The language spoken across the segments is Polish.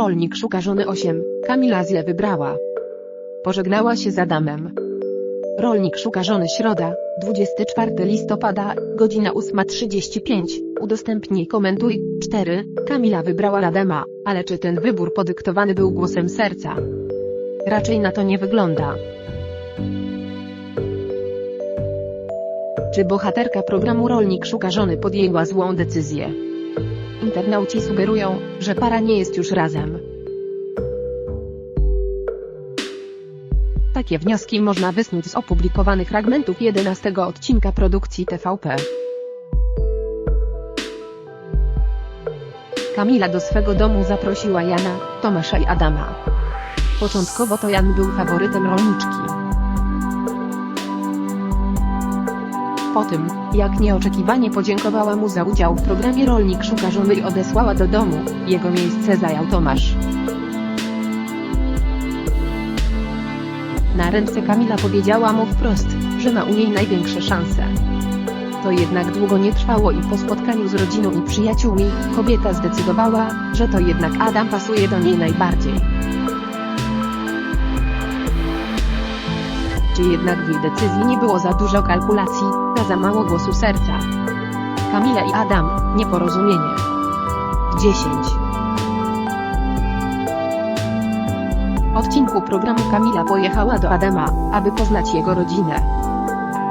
Rolnik szuka żony 8. Kamila źle wybrała. Pożegnała się z Adamem. Rolnik szuka żony środa, 24 listopada, godzina 8.35. Udostępnij komentuj. 4. Kamila wybrała Adama, ale czy ten wybór podyktowany był głosem serca? Raczej na to nie wygląda. Czy bohaterka programu Rolnik szuka żony podjęła złą decyzję? Internauci sugerują, że para nie jest już razem. Takie wnioski można wysnuć z opublikowanych fragmentów 11 odcinka produkcji TVP. Kamila do swego domu zaprosiła Jana, Tomasza i Adama. Początkowo to Jan był faworytem rolniczki. Po tym, jak nieoczekiwanie podziękowała mu za udział w programie Rolnik szuka żony i odesłała do domu, jego miejsce zajął Tomasz. Na ręce Kamila powiedziała mu wprost, że ma u niej największe szanse. To jednak długo nie trwało i po spotkaniu z rodziną i przyjaciółmi, kobieta zdecydowała, że to jednak Adam pasuje do niej najbardziej. Jednak w jej decyzji nie było za dużo kalkulacji, a za mało głosu serca? Kamila i Adam, nieporozumienie. 10. W odcinku programu Kamila pojechała do Adama, aby poznać jego rodzinę.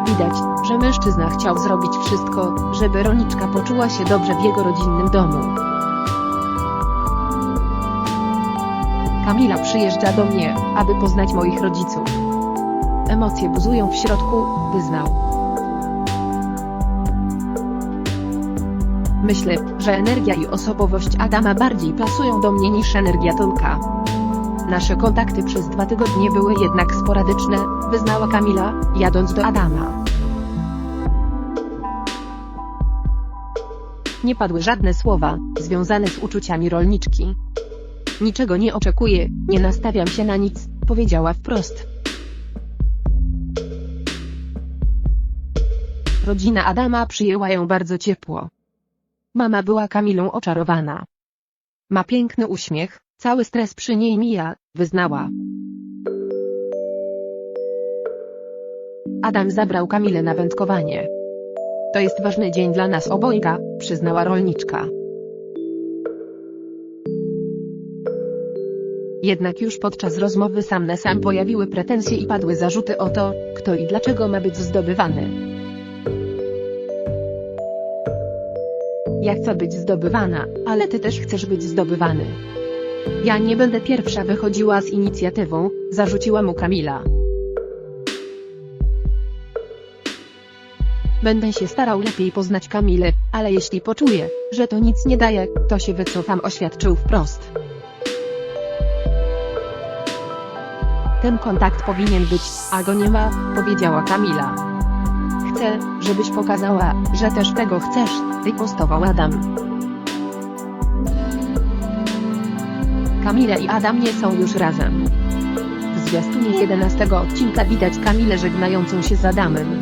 Widać, że mężczyzna chciał zrobić wszystko, żeby rolniczka poczuła się dobrze w jego rodzinnym domu. Kamila przyjeżdża do mnie, aby poznać moich rodziców. Emocje buzują w środku, wyznał. Myślę, że energia i osobowość Adama bardziej pasują do mnie niż energia Tomka. Nasze kontakty przez dwa tygodnie były jednak sporadyczne, wyznała Kamila, jadąc do Adama. Nie padły żadne słowa, związane z uczuciami rolniczki. Niczego nie oczekuję, nie nastawiam się na nic, powiedziała wprost. Rodzina Adama przyjęła ją bardzo ciepło. Mama była Kamilą oczarowana. Ma piękny uśmiech, cały stres przy niej mija, wyznała. Adam zabrał Kamilę na wędkowanie. To jest ważny dzień dla nas obojga, przyznała rolniczka. Jednak już podczas rozmowy sam na sam pojawiły pretensje i padły zarzuty o to, kto i dlaczego ma być zdobywany. Ja chcę być zdobywana, ale ty też chcesz być zdobywany. Ja nie będę pierwsza wychodziła z inicjatywą, zarzuciła mu Kamila. Będę się starał lepiej poznać Kamilę, ale jeśli poczuję, że to nic nie daje, to się wycofam oświadczył wprost. Ten kontakt powinien być, a go nie ma, powiedziała Kamila. Chcę, żebyś pokazała, że też tego chcesz, ripostował Adam. Kamila i Adam nie są już razem. W zwiastunie 11 odcinka widać Kamilę żegnającą się z Adamem.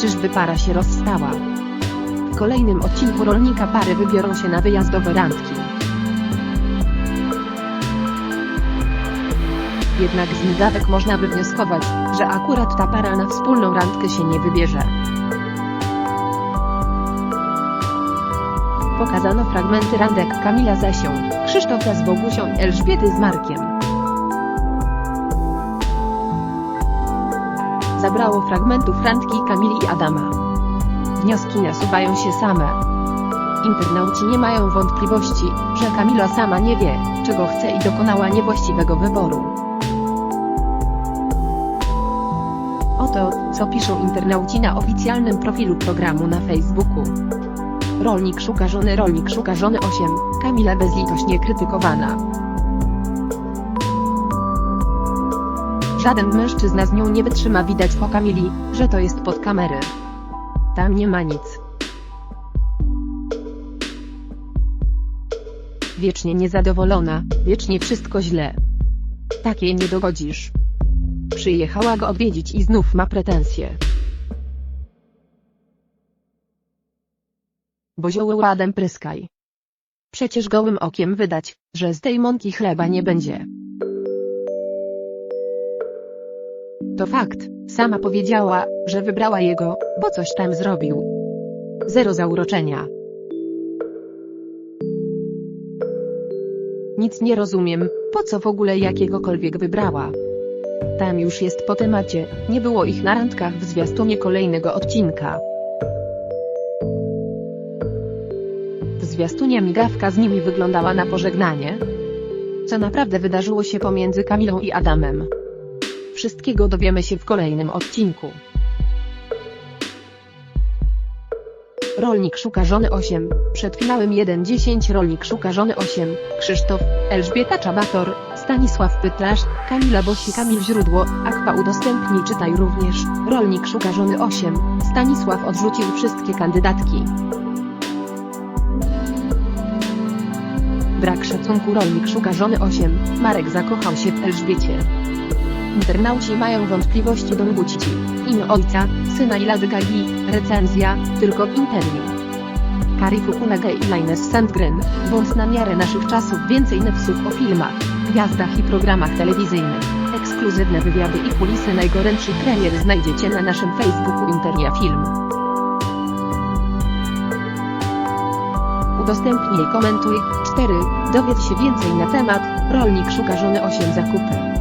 Czyżby para się rozstała? W kolejnym odcinku rolnika pary wybiorą się na wyjazdowe randki. Jednak z migawek można wywnioskować, że akurat ta para na wspólną randkę się nie wybierze. Pokazano fragmenty randek Kamila z Asią, Krzysztofa z Bogusią i Elżbiety z Markiem. Zabrało fragmentów randki Kamili i Adama. Wnioski nasuwają się same. Internauci nie mają wątpliwości, że Kamila sama nie wie, czego chce i dokonała niewłaściwego wyboru. Oto, co piszą internauci na oficjalnym profilu programu na Facebooku. Rolnik szuka żony Rolnik szuka żony 8, Kamila bezlitośnie krytykowana. Żaden mężczyzna z nią nie wytrzyma widać po Kamili, że to jest pod kamery. Tam nie ma nic. Wiecznie niezadowolona, wiecznie wszystko źle. Takiej nie dogodzisz. Przyjechała go odwiedzić i znów ma pretensje. bo zioło ładem pryskaj. Przecież gołym okiem wydać, że z tej mąki chleba nie będzie. To fakt, sama powiedziała, że wybrała jego, bo coś tam zrobił. Zero zauroczenia. Nic nie rozumiem, po co w ogóle jakiegokolwiek wybrała. Tam już jest po temacie, nie było ich na randkach w zwiastunie kolejnego odcinka. W zwiastunie migawka z nimi wyglądała na pożegnanie. Co naprawdę wydarzyło się pomiędzy Kamilą i Adamem. Wszystkiego dowiemy się w kolejnym odcinku. Rolnik szuka żony 8, przed finałem 1-10 Rolnik szuka żony 8, Krzysztof, Elżbieta Czabator, Stanisław Pytlarz, Kamila Bosi Kamil Źródło, Akwa udostępnij czytaj również, Rolnik szuka żony 8, Stanisław odrzucił wszystkie kandydatki. Brak szacunku Rolnik szuka żony 8, Marek zakochał się w Elżbiecie. Internauci mają wątpliwości Don Gucci. Imię ojca, syna i Lady Gagi, recenzja, tylko w interniu. Kari Fukunaga i Linus Sandgren, bądź na miarę naszych czasów więcej newsów o filmach, gwiazdach i programach telewizyjnych. Ekskluzywne wywiady i kulisy najgorętszych premier znajdziecie na naszym Facebooku Internia Film. Udostępnij, komentuj. 4. Dowiedz się więcej na temat, rolnik szuka żony 8 zakupy.